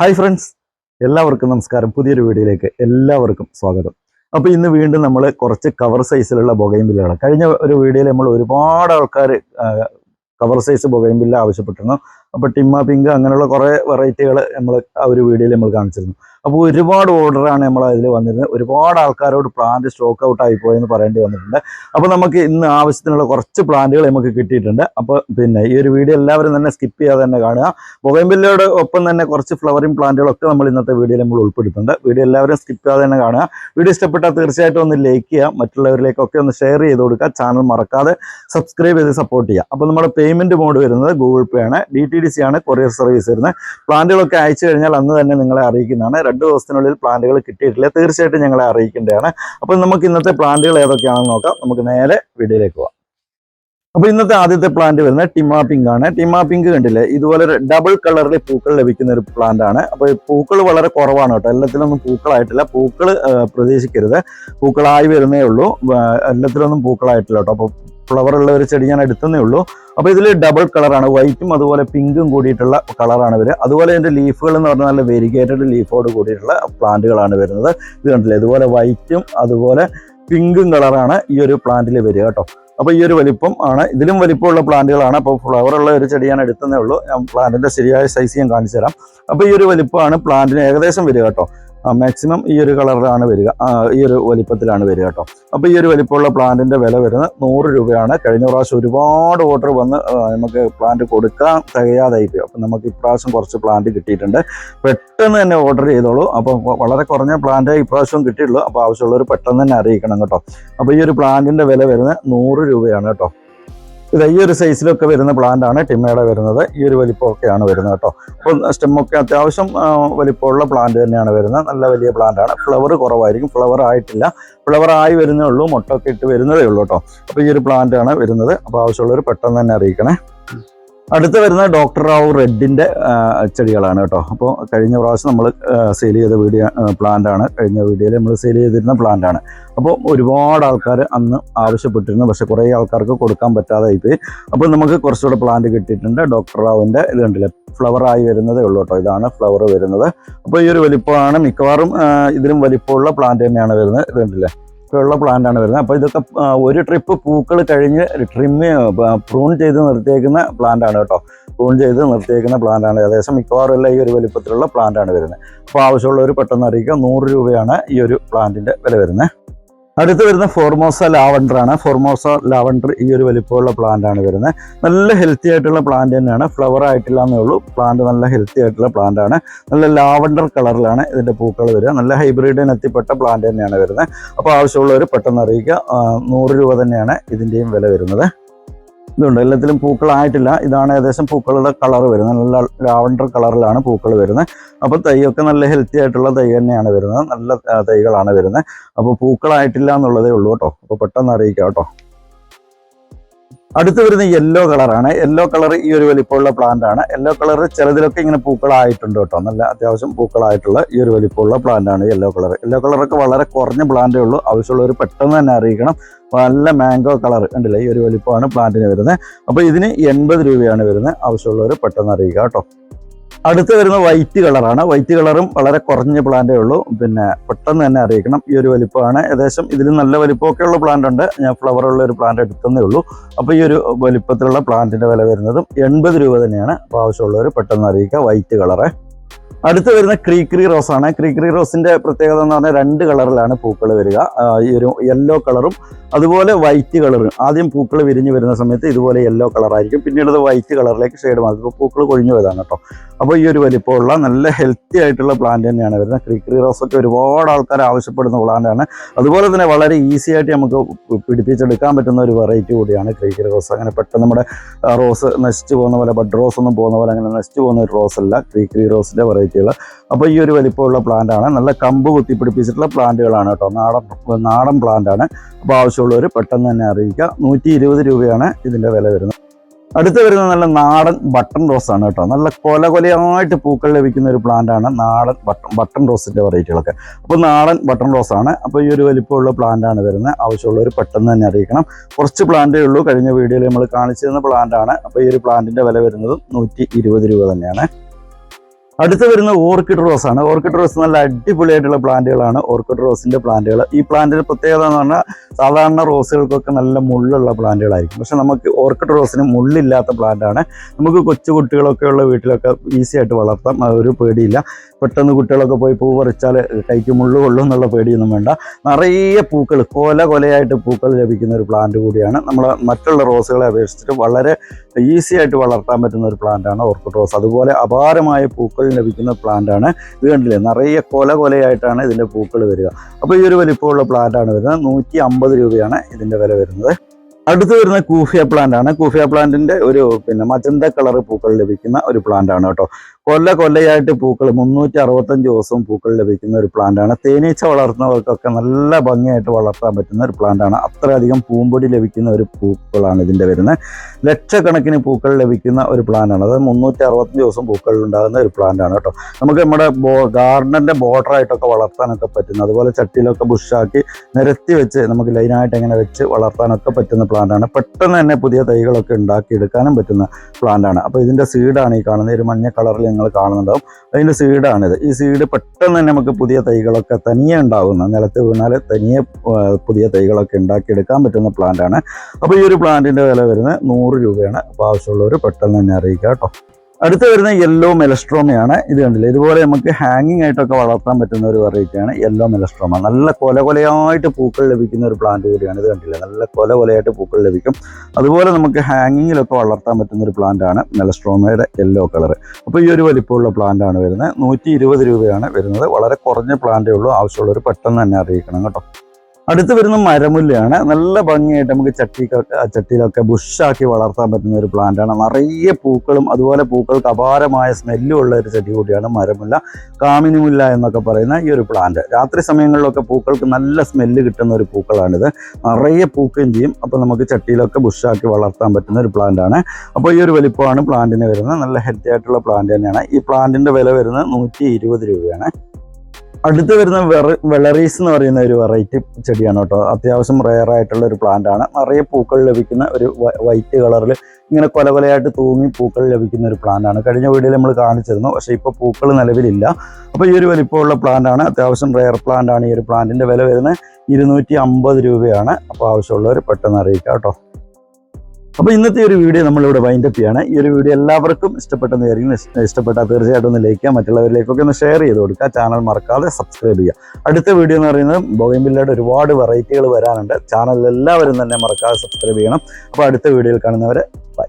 Hi friends എല്ലാവർക്കും നമസ്കാരം. പുതിയൊരു വീഡിയോയിലേക്ക് എല്ലാവർക്കും സ്വാഗതം. അപ്പോൾ ഇന്ന് വീണ്ടും നമ്മൾ കുറച്ച് കവർ സൈസിലുള്ള ബൊഗൈൻബില്ലുകൾ കഴിഞ്ഞ ഒരു വീഡിയോയിൽ നമ്മൾ ഒരുപാട് ആൾക്കാർ കവർ സൈസ് ബൊഗൈൻബില്ല ആവശ്യപ്പെട്ടിരുന്നു. അപ്പോൾ ടിമ്മ പിങ്ക് അങ്ങനെയുള്ള കുറേ വെറൈറ്റികൾ നമ്മൾ ആ ഒരു വീഡിയോയിൽ നമ്മൾ കാണിച്ചിരുന്നു. അപ്പോൾ ഒരുപാട് ഓർഡറാണ് നമ്മൾ അതിൽ വന്നിരുന്നത്. ഒരുപാട് ആൾക്കാരോട് പ്ലാന്റ് സ്റ്റോക്ക് ഔട്ട് ആയിപ്പോയെന്ന് പറയേണ്ടി വന്നിട്ടുണ്ട്. അപ്പോൾ നമുക്ക് ഇന്ന് ആവശ്യത്തിനുള്ള കുറച്ച് പ്ലാന്റുകൾ നമുക്ക് കിട്ടിയിട്ടുണ്ട്. അപ്പോൾ പിന്നെ ഈ ഒരു വീഡിയോ എല്ലാവരും തന്നെ സ്കിപ്പ് ചെയ്യാതെ തന്നെ കാണുക. ബൊഗൈൻബില്ലയോട് ഒപ്പം തന്നെ കുറച്ച് ഫ്ലവറിംഗ് പ്ലാന്റുകളൊക്കെ നമ്മൾ ഇന്നത്തെ വീഡിയോയിൽ നമ്മൾ ഉൾപ്പെടുത്തുന്നുണ്ട്. വീഡിയോ എല്ലാവരും സ്കിപ്പ് ചെയ്യാതെ തന്നെ കാണുക. വീഡിയോ ഇഷ്ടപ്പെട്ടാൽ തീർച്ചയായിട്ടും ഒന്ന് ലൈക്ക് ചെയ്യുക. മറ്റുള്ളവരിലേക്കൊക്കെ ഒന്ന് ഷെയർ ചെയ്ത് കൊടുക്കുക. ചാനൽ മറക്കാതെ സബ്സ്ക്രൈബ് ചെയ്ത് സപ്പോർട്ട് ചെയ്യുക. അപ്പോൾ നമ്മുടെ പേയ്മെന്റ് മോഡ് വരുന്നത് ഗൂഗിൾ പേ ആണ്. ഡി ടി ഡി സി ആണ്. കൊറിയർ സർവീസ് വരുന്നത്. പ്ലാന്റുകളൊക്കെ അയച്ചു കഴിഞ്ഞാൽ അന്ന് തന്നെ നിങ്ങളെ അറിയിക്കുന്നതാണ്. രണ്ട് ദിവസത്തിനുള്ളിൽ പ്ലാന്റുകൾ കിട്ടിയിട്ടില്ല. തീർച്ചയായിട്ടും ഞങ്ങളെ അറിയിക്കേണ്ടതാണ്. അപ്പോൾ നമുക്ക് ഇന്നത്തെ പ്ലാന്റുകൾ ഏതൊക്കെയാണെന്ന് നോക്കാം. നമുക്ക് നേരെ വീഡിയോയിലേക്ക് പോവാം. അപ്പൊ ഇന്നത്തെ ആദ്യത്തെ പ്ലാന്റ് വരുന്നത് ടിമാ പിങ്ക് ആണ്. ടിമാ പിങ്ക് കണ്ടില്ലേ? ഇതുപോലെ ഡബിൾ കളറിൽ പൂക്കൾ ലഭിക്കുന്ന ഒരു പ്ലാന്റ് ആണ്. അപ്പൊ പൂക്കൾ വളരെ കുറവാണ് കേട്ടോ. എല്ലാത്തിലൊന്നും പൂക്കളായിട്ടില്ല. പൂക്കൾ പ്രതീക്ഷിക്കരുത്. പൂക്കളായി വരുന്നേ ഉള്ളൂ. എല്ലാത്തിലൊന്നും പൂക്കളായിട്ടില്ല കേട്ടോ. അപ്പൊ ഫ്ലവർ ഉള്ള ഒരു ചെടി ഞാൻ എടുത്തതേ ഉള്ളൂ. അപ്പോൾ ഇതിൽ ഡബിൾ കളറാണ് വൈറ്റും അതുപോലെ പിങ്കും കൂടിയിട്ടുള്ള കളറാണ് വരിക. അതുപോലെ ഇതിന്റെ ലീഫുകൾ എന്ന് പറഞ്ഞാൽ നല്ല വെരിഗേറ്റഡ് ലീഫോട് കൂടിയിട്ടുള്ള പ്ലാന്റുകളാണ് വരുന്നത്. ഇത് കണ്ടില്ലേ? ഇതുപോലെ വൈറ്റും അതുപോലെ പിങ്കും കളറാണ് ഈ ഒരു പ്ലാന്റിൽ വരിക കേട്ടോ. അപ്പോൾ ഈ ഒരു വലിപ്പം ആണ്. ഇതിലും വലിപ്പമുള്ള പ്ലാന്റുകളാണ് അപ്പോൾ ഫ്ലവർ ഉള്ള ഒരു ചെടി ഞാൻ എടുത്തതേ ഉള്ളൂ. ഞാൻ പ്ലാന്റിന്റെ ശരിയായ സൈസ് ഞാൻ കാണിച്ചു തരാം അപ്പോൾ ഈ ഒരു വലിപ്പമാണ് പ്ലാന്റിന് ഏകദേശം വരിക കേട്ടോ. മാക്സിമം ഈ ഒരു കളറിലാണ് വരിക. ഈ ഒരു വലിപ്പത്തിലാണ് വരിക കേട്ടോ. അപ്പോൾ ഈ ഒരു വലിപ്പമുള്ള പ്ലാന്റിന്റെ വില വരുന്നത് നൂറ് രൂപയാണ്. കഴിഞ്ഞ പ്രാവശ്യം ഒരുപാട് ഓർഡർ വന്ന് നമുക്ക് പ്ലാന്റ് കൊടുക്കാൻ തികയാതായി പോയി. അപ്പോൾ നമുക്ക് ഇപ്രാവശ്യം കുറച്ച് പ്ലാന്റ് കിട്ടിയിട്ടുണ്ട്. പെട്ടെന്ന് തന്നെ ഓർഡർ ചെയ്തോളൂ. അപ്പോൾ വളരെ കുറഞ്ഞ പ്ലാന്റ് ഇപ്രാവശ്യം കിട്ടിയുള്ളൂ അപ്പോൾ ആവശ്യമുള്ളവർ പെട്ടെന്ന് തന്നെ അറിയിക്കണം കേട്ടോ. അപ്പോൾ ഈ ഒരു പ്ലാന്റിന്റെ വില വരുന്നത് നൂറ് രൂപയാണ് കേട്ടോ. ഇത് ഈ ഒരു സൈസിലൊക്കെ വരുന്ന പ്ലാന്റ് ആണ് ടിമ്മയുടെ വരുന്നത്. ഈ ഒരു വലിപ്പമൊക്കെയാണ് വരുന്നത് കേട്ടോ. അപ്പോൾ സ്റ്റെമ്മൊക്കെ അത്യാവശ്യം വലിപ്പമുള്ള പ്ലാന്റ് തന്നെയാണ് വരുന്നത്. നല്ല വലിയ പ്ലാന്റ് ആണ്. ഫ്ലവർ കുറവായിരിക്കും. ഫ്ലവർ ആയിട്ടില്ല. ഫ്ലവർ ആയി വരുന്നേ ഉള്ളൂ. മുട്ടൊക്കെ ഇട്ട് വരുന്നതേ ഉള്ളൂ കേട്ടോ. അപ്പോൾ ഈ ഒരു പ്ലാന്റ് ആണ് വരുന്നത്. അപ്പോൾ ആവശ്യമുള്ളവർ പെട്ടെന്ന് തന്നെ അറിയിക്കണേ. അടുത്ത് വരുന്ന ഡോക്ടർ റാവു റെഡിന്റെ ചെടികളാണ് കേട്ടോ. അപ്പോൾ കഴിഞ്ഞ പ്രാവശ്യം നമ്മൾ സെയിൽ ചെയ്ത വീഡിയോ പ്ലാന്റ് ആണ്. കഴിഞ്ഞ വീഡിയോയിൽ നമ്മൾ സെയിൽ ചെയ്തിരുന്ന പ്ലാന്റ് ആണ്. അപ്പോൾ ഒരുപാട് ആൾക്കാർ അന്ന് ആവശ്യപ്പെട്ടിരുന്നു. പക്ഷേ കുറേ ആൾക്കാർക്ക് കൊടുക്കാൻ പറ്റാതെ പോയി അപ്പോൾ നമുക്ക് കുറച്ചുകൂടെ പ്ലാന്റ് കിട്ടിയിട്ടുണ്ട്. ഡോക്ടർ റാവുവിന്റെ ഇത് കണ്ടില്ലേ? ഫ്ലവർ ആയി വരുന്നതേ ഉള്ളൂ കേട്ടോ. ഇതാണ് ഫ്ലവർ വരുന്നത്. അപ്പോൾ ഈ ഒരു വലിപ്പമാണ് മിക്കവാറും ഇതിലും വലിപ്പമുള്ള പ്ലാന്റ് തന്നെയാണ് വരുന്നത്. ഇത് കണ്ടില്ലേ? ഉള്ള പ്ലാന്റാണ് വരുന്നത്. അപ്പോൾ ഇതൊക്കെ ഒരു ട്രിപ്പ് പൂക്കൾ കഴിഞ്ഞ് ട്രിം പ്രൂൺ ചെയ്ത് നിർത്തിയേക്കുന്ന പ്ലാന്റാണ് കേട്ടോ. പ്രൂൺ ചെയ്ത് നിർത്തിയേക്കുന്ന പ്ലാന്റാണ് ഏകദേശം മിക്കവാറും എല്ലാം ഈ ഒരു വലിപ്പത്തിലുള്ള പ്ലാന്റ് ആണ് വരുന്നത്. അപ്പോൾ ആവശ്യമുള്ളവർ പെട്ടെന്ന് അറിയിക്കുക. നൂറ് രൂപയാണ് ഈ ഒരു പ്ലാന്റിന്റെ വില വരുന്നത്. അടുത്ത് വരുന്ന ഫോർമോസ ലാവണ്ടർ ആണ്. ഫോർമോസ ലാവണ്ടർ ഈ ഒരു വലിപ്പമുള്ള പ്ലാന്റ് ആണ് വരുന്നത്. നല്ല ഹെൽത്തി ആയിട്ടുള്ള പ്ലാന്റ് തന്നെയാണ്. ഫ്ലവർ ആയിട്ടില്ല എന്നേ ഉള്ളൂ. പ്ലാന്റ് നല്ല ഹെൽത്തി ആയിട്ടുള്ള പ്ലാന്റ് ആണ്. നല്ല ലാവണ്ടർ കളറിലാണ് ഇതിന്റെ പൂക്കൾ വരിക. നല്ല ഹൈബ്രിഡിനെത്തിപ്പെട്ട പ്ലാന്റ് തന്നെയാണ് വരുന്നത്. അപ്പോൾ ആവശ്യമുള്ളവർ പെട്ടെന്ന് അറിയിക്കുക. നൂറ് രൂപ തന്നെയാണ് ഇതിന്റെയും വില വരുന്നത്. ഇതുണ്ട്. എല്ലാത്തിലും പൂക്കളായിട്ടില്ല. ഇതാണ് ഏകദേശം പൂക്കളുടെ കളർ വരുന്നത്. നല്ല ലാവണ്ടർ കളറിലാണ് പൂക്കൾ വരുന്നത്. അപ്പോൾ തൈയൊക്കെ നല്ല ഹെൽത്തി ആയിട്ടുള്ള തൈ തന്നെയാണ് വരുന്നത്. നല്ല തൈകളാണ് വരുന്നത്. അപ്പോൾ പൂക്കളായിട്ടില്ല എന്നുള്ളതേ ഉള്ളൂ കേട്ടോ. അപ്പോൾ പെട്ടെന്ന് അറിയിക്കാം കേട്ടോ. അടുത്ത് വരുന്ന യെല്ലോ കളറാണ് യെല്ലോ കളർ ഈ ഒരു വലിപ്പമുള്ള പ്ലാന്റ് ആണ്. യെല്ലോ കളർ ചിലതിലൊക്കെ ഇങ്ങനെ പൂക്കളായിട്ടുണ്ട് കേട്ടോ. നല്ല അത്യാവശ്യം പൂക്കളായിട്ടുള്ള ഈ ഒരു വലിപ്പമുള്ള പ്ലാന്റ് ആണ് യെല്ലോ കളർ യെല്ലോ കളറൊക്കെ വളരെ കുറഞ്ഞ പ്ലാന്റേ ഉള്ളൂ. ആവശ്യമുള്ളവർ പെട്ടെന്ന് തന്നെ അറിയിക്കണം. നല്ല മാംഗോ കളർ ഉണ്ടല്ലേ ഈ ഒരു വലിപ്പമാണ് പ്ലാന്റിന് വരുന്നത്. അപ്പോൾ ഇതിന് എൺപത് രൂപയാണ് വരുന്നത്. ആവശ്യമുള്ളവർ പെട്ടെന്ന് അറിയിക്കുക കേട്ടോ. അടുത്ത് വരുന്ന വൈറ്റ് കളറാണ് വൈറ്റ് കളറും വളരെ കുറഞ്ഞ പ്ലാന്റേ ഉള്ളൂ. പിന്നെ പെട്ടെന്ന് തന്നെ അറിയിക്കണം. ഈ ഒരു വലിപ്പമാണ്. ഏകദേശം ഇതിൽ നല്ല വലിപ്പമൊക്കെ ഉള്ള പ്ലാന്റ് ഉണ്ട്. ഞാൻ ഫ്ലവർ ഉള്ള ഒരു പ്ലാന്റ് എടുത്തതേ ഉള്ളൂ. അപ്പോൾ ഈ ഒരു വലിപ്പത്തിലുള്ള പ്ലാന്റിന്റെ വില വരുന്നതും എൺപത് രൂപ തന്നെയാണ്. അപ്പോൾ ആവശ്യമുള്ളവർ പെട്ടെന്ന് അറിയിക്കുക വൈറ്റ് കളറ് അടുത്ത് വരുന്ന ക്രീക്രി റോസ് ആണ്. ക്രീക്രി റോസിന്റെ പ്രത്യേകത എന്ന് പറഞ്ഞാൽ രണ്ട് കളറിലാണ് പൂക്കൾ വരിക. ഈ ഒരു യെല്ലോ കളറും അതുപോലെ വൈറ്റ് കളറും. ആദ്യം പൂക്കൾ വിരിഞ്ഞു വരുന്ന സമയത്ത് ഇതുപോലെ യെല്ലോ കളറായിരിക്കും. പിന്നീട് അത് വൈറ്റ് കളറിലേക്ക് ഷെയ്ഡ് മാറും. ഇപ്പോൾ പൂക്കൾ കൊഴിഞ്ഞു പോയതാണ് കേട്ടോ. അപ്പോൾ ഈ ഒരു വലിപ്പമുള്ള നല്ല ഹെൽത്തി ആയിട്ടുള്ള പ്ലാന്റ് തന്നെയാണ് വരുന്നത്. ക്രീക്രി റോസ് ഒക്കെ ഒരുപാട് ആൾക്കാർ ആവശ്യപ്പെടുന്ന പ്ലാന്റാണ് അതുപോലെ തന്നെ വളരെ ഈസി ആയിട്ട് നമുക്ക് പിടിപ്പിച്ചെടുക്കാൻ പറ്റുന്ന ഒരു വെറൈറ്റി കൂടിയാണ് ക്രീക്രി റോസ്. അങ്ങനെ പെട്ടെന്ന് നമ്മുടെ റോസ് നശിച്ചു പോകുന്ന പോലെ ബഡ് റോസ് ഒന്നും പോകുന്ന പോലെ അങ്ങനെ നശിച്ചു പോകുന്ന ഒരു റോസ് അല്ല ക്രീക്രി റോസിന്റെ വെറൈറ്റികൾ അപ്പോൾ ഈ ഒരു വലിപ്പമുള്ള പ്ലാന്റ് ആണ്. നല്ല കമ്പ് കുത്തിപ്പിടിപ്പിച്ചിട്ടുള്ള പ്ലാന്റുകളാണ് കേട്ടോ. നാടൻ നാടൻ പ്ലാന്റ് ആണ്. അപ്പോൾ ആവശ്യമുള്ളവർ പെട്ടെന്ന് തന്നെ അറിയിക്കുക. നൂറ്റി രൂപയാണ് ഇതിന്റെ വില വരുന്നത്. അടുത്ത് വരുന്ന നല്ല നാടൻ ബട്ടൺ റോസ് ആണ് കേട്ടോ. നല്ല കൊല കൊലയായിട്ട് പൂക്കൾ ലഭിക്കുന്ന ഒരു പ്ലാന്റ് ആണ് നാടൻ ബട്ടൺ ബട്ടൺ റോസിന്റെ വെറൈറ്റികളൊക്കെ അപ്പോൾ നാടൻ ബട്ടൺ റോസ് ആണ്. അപ്പോൾ ഈ ഒരു വലിപ്പമുള്ള പ്ലാന്റ് ആണ് വരുന്നത്. ആവശ്യമുള്ളവർ പെട്ടെന്ന് തന്നെ അറിയിക്കണം. കുറച്ച് പ്ലാന്റേ ഉള്ളൂ. കഴിഞ്ഞ വീഡിയോയിൽ നമ്മൾ കാണിച്ചു പ്ലാന്റ് ആണ്. അപ്പോൾ ഈ ഒരു പ്ലാന്റിന്റെ വില വരുന്നത് നൂറ്റി രൂപ തന്നെയാണ്. അടുത്ത് വരുന്ന ഓർക്കിഡ് റോസ് ആണ്. ഓർക്കിഡ് റോസ് നല്ല അടിപൊളിയായിട്ടുള്ള പ്ലാന്റുകളാണ്. ഓർക്കിഡ് റോസിന്റെ പ്ലാന്റുകൾ ഈ പ്ലാന്റിന്റെ പ്രത്യേകത എന്ന് പറഞ്ഞാൽ സാധാരണ റോസുകൾക്കൊക്കെ നല്ല മുള്ളുള്ള പ്ലാന്റുകളായിരിക്കും. പക്ഷെ നമുക്ക് ഓർക്കിഡ് റോസിന് മുള്ളില്ലാത്ത പ്ലാന്റ് ആണ്. നമുക്ക് കൊച്ചു കുട്ടികളൊക്കെ ഉള്ള വീട്ടിലൊക്കെ ഈസി ആയിട്ട് വളർത്താം. ഒരു പേടിയില്ല. പെട്ടെന്ന് കുട്ടികളൊക്കെ പോയി പൂ പറിച്ചാൽ കൈക്ക് മുള്ളു കൊള്ളും എന്നുള്ള പേടിയൊന്നും വേണ്ട. നിറയെ പൂക്കൾ കൊല കൊലയായിട്ട് പൂക്കൾ ലഭിക്കുന്ന ഒരു പ്ലാന്റ് കൂടിയാണ്. നമ്മൾ മറ്റുള്ള റോസുകളെ അപേക്ഷിച്ചിട്ട് വളരെ ഈസി ആയിട്ട് വളർത്താൻ പറ്റുന്ന ഒരു പ്ലാന്റാണ് ഓർക്കിഡ് റോസ്. അതുപോലെ അപാരമായ പൂക്കൾ ലഭിക്കുന്ന പ്ലാന്റാണ് ഇത് കണ്ടില്ലേ? നിറയെ കൊല കൊലയായിട്ടാണ് ഇതിന്റെ പൂക്കൾ വരിക. അപ്പോൾ ഈ ഒരു വലിപ്പമുള്ള പ്ലാന്റാണ് വരുന്നത്. നൂറ്റി അമ്പത് രൂപയാണ് ഇതിന്റെ വില വരുന്നത്. അടുത്ത് വരുന്ന കൂഫിയ പ്ലാന്റ് ആണ്. കൂഫിയ പ്ലാന്റിന്റെ ഒരു പിന്നെ മജന്ത കളർ പൂക്കൾ ലഭിക്കുന്ന ഒരു പ്ലാന്റ് ആണ് കേട്ടോ. കൊല്ല കൊല്ലയായിട്ട് പൂക്കൾ മുന്നൂറ്റി അറുപത്തഞ്ച് ദിവസവും പൂക്കൾ ലഭിക്കുന്ന ഒരു പ്ലാന്റാണ് തേനീച്ച വളർത്തുന്നവർക്കൊക്കെ നല്ല ഭംഗിയായിട്ട് വളർത്താൻ പറ്റുന്ന ഒരു പ്ലാന്റ് ആണ്. അത്രയധികം പൂമ്പൊടി ലഭിക്കുന്ന ഒരു പൂക്കളാണ് ഇതിന്റെ വരുന്നത്. ലക്ഷക്കണക്കിന് പൂക്കൾ ലഭിക്കുന്ന ഒരു പ്ലാന്റ് ആണ്. അത് മുന്നൂറ്റി അറുപത്തഞ്ച് ദിവസം പൂക്കൾ ഉണ്ടാകുന്ന ഒരു പ്ലാന്റാണ് കേട്ടോ. നമുക്ക് നമ്മുടെ ബോ ഗാർഡന്റെ ബോർഡറായിട്ടൊക്കെ വളർത്താനൊക്കെ പറ്റുന്ന അതുപോലെ ചട്ടിയിലൊക്കെ ബുഷാക്കി നിരത്തി വെച്ച് നമുക്ക് ലൈനായിട്ട് എങ്ങനെ വെച്ച് വളർത്താനൊക്കെ പറ്റുന്ന പ്ലാന്റാണ് പെട്ടെന്ന് തന്നെ പുതിയ തൈകളൊക്കെ ഉണ്ടാക്കിയെടുക്കാനും പറ്റുന്ന പ്ലാന്റാണ് അപ്പോൾ ഇതിന്റെ സീഡാണ് ഈ കാണുന്നത് ഒരു മഞ്ഞ കളറിൽ നിങ്ങൾ കാണുന്നുണ്ടാവും. അതിന്റെ സീഡാണിത്. ഈ സീഡ് പെട്ടെന്ന് തന്നെ നമുക്ക് പുതിയ തൈകളൊക്കെ തനിയെ ഉണ്ടാകുന്ന നിലത്ത് വീണാൽ തനിയെ പുതിയ തൈകളൊക്കെ ഉണ്ടാക്കിയെടുക്കാൻ പറ്റുന്ന പ്ലാന്റ് ആണ്. അപ്പോൾ ഈ ഒരു പ്ലാന്റിന്റെ വില വരുന്നത് നൂറ് രൂപയാണ്. അപ്പോൾ ആവശ്യമുള്ളവർ പെട്ടെന്ന് തന്നെ അറിയിക്കുക കേട്ടോ. അടുത്ത് വരുന്ന യെല്ലോ മെലസ്ട്രോമയാണ് ഇത് കണ്ടില്ലേ? ഇതുപോലെ നമുക്ക് ഹാങ്ങിങ് ആയിട്ടൊക്കെ വളർത്താൻ പറ്റുന്ന ഒരു വെറൈറ്റിയാണ് യെല്ലോ മെലസ്ട്രോമ നല്ല കൊല കൊലയായിട്ട് പൂക്കൾ ലഭിക്കുന്ന ഒരു പ്ലാന്റ് കൂടിയാണ്. ഇത് കണ്ടില്ലേ? നല്ല കൊല കൊലയായിട്ട് പൂക്കൾ ലഭിക്കും. അതുപോലെ നമുക്ക് ഹാങ്ങിങ്ങിലൊക്കെ വളർത്താൻ പറ്റുന്ന ഒരു പ്ലാന്റ് ആണ് മെലസ്ട്രോമയുടെ യെല്ലോ കളർ അപ്പോൾ ഈ ഒരു വലിപ്പമുള്ള പ്ലാന്റ് ആണ് വരുന്നത്. നൂറ്റി രൂപയാണ് വരുന്നത്. വളരെ കുറഞ്ഞ പ്ലാന്റേ ഉള്ളൂ. ആവശ്യമുള്ളവർ പെട്ടെന്ന് തന്നെ അറിയിക്കണം കേട്ടോ. അടുത്ത് വരുന്ന മരമുല്ലയാണ് നല്ല ഭംഗിയായിട്ട് നമുക്ക് ചട്ടിക്കൊക്കെ ചട്ടിയിലൊക്കെ ബുഷാക്കി വളർത്താൻ പറ്റുന്ന ഒരു പ്ലാന്റാണ്. നിറയെ പൂക്കളും അതുപോലെ പൂക്കൾക്ക് അപാരമായ സ്മെല്ലും ഉള്ള ഒരു ചെടി കൂടിയാണ് മരമുല്ല. കാമിനിമുല്ല എന്നൊക്കെ പറയുന്ന ഈ ഒരു പ്ലാന്റ് രാത്രി സമയങ്ങളിലൊക്കെ പൂക്കൾക്ക് നല്ല സ്മെല്ല് കിട്ടുന്ന ഒരു പൂക്കളാണിത്. നിറയെ പൂക്കുകയും ചെയ്യും. അപ്പോൾ നമുക്ക് ചട്ടിയിലൊക്കെ ബുഷാക്കി വളർത്താൻ പറ്റുന്ന ഒരു പ്ലാന്റാണ്. അപ്പോൾ ഈ ഒരു വലിപ്പമാണ് പ്ലാന്റിന് വരുന്നത്. നല്ല ഹെൽത്തി ആയിട്ടുള്ള പ്ലാന്റ് തന്നെയാണ്. ഈ പ്ലാന്റിന്റെ വില വരുന്നത് നൂറ്റി രൂപയാണ്. അടുത്ത് വരുന്ന വെളറീസ് എന്ന് പറയുന്ന ഒരു വെറൈറ്റി ചെടിയാണ് കേട്ടോ. അത്യാവശ്യം റെയർ ആയിട്ടുള്ള ഒരു പ്ലാന്റ് ആണ്. നിറയെ പൂക്കൾ ലഭിക്കുന്ന ഒരു വൈറ്റ് കളറിൽ ഇങ്ങനെ കൊല കൊലയായിട്ട് തൂങ്ങി പൂക്കൾ ലഭിക്കുന്ന ഒരു പ്ലാന്റ് ആണ്. കഴിഞ്ഞ വീഡിയോയിൽ നമ്മൾ കാണിച്ചിരുന്നു. പക്ഷേ ഇപ്പോൾ പൂക്കൾ നിലവിലില്ല. അപ്പോൾ ഈ ഒരു വലിപ്പമുള്ള പ്ലാന്റ് ആണ്. അത്യാവശ്യം റെയർ പ്ലാന്റ് ആണ് ഈ ഒരു പ്ലാന്റിന്റെ വില വരുന്നത് ഇരുന്നൂറ്റി അമ്പത് രൂപയാണ്. അപ്പോൾ ആവശ്യമുള്ളവർ പെട്ടെന്ന് അറിയിക്കാം കേട്ടോ. അപ്പോൾ ഇന്നത്തെ ഒരു വീഡിയോ നമ്മളിവിടെ വൈൻഡപ്പ് ചെയ്യാണ്. ഈ ഒരു വീഡിയോ എല്ലാവർക്കും ഇഷ്ടപ്പെട്ടെന്ന് കാര്യങ്ങൾ ഇഷ്ടപ്പെട്ടാൽ തീർച്ചയായിട്ടും ഒന്ന് ലൈക്ക് ചെയ്യുക മറ്റുള്ളവരിലേക്കൊക്കെ ഒന്ന് ഷെയർ ചെയ്ത് കൊടുക്കുക ചാനൽ മറക്കാതെ സബ്സ്ക്രൈബ് ചെയ്യുക. അടുത്ത വീഡിയോ എന്ന് പറയുന്നത് ബോഗംബില്ലയുടെ ഒരുപാട് വെറൈറ്റികൾ വരാനുണ്ട്. ചാനലിൽ എല്ലാവരും തന്നെ മറക്കാതെ സബ്സ്ക്രൈബ് ചെയ്യണം. അപ്പോൾ അടുത്ത വീഡിയോയിൽ കാണുന്നവരെ ബൈ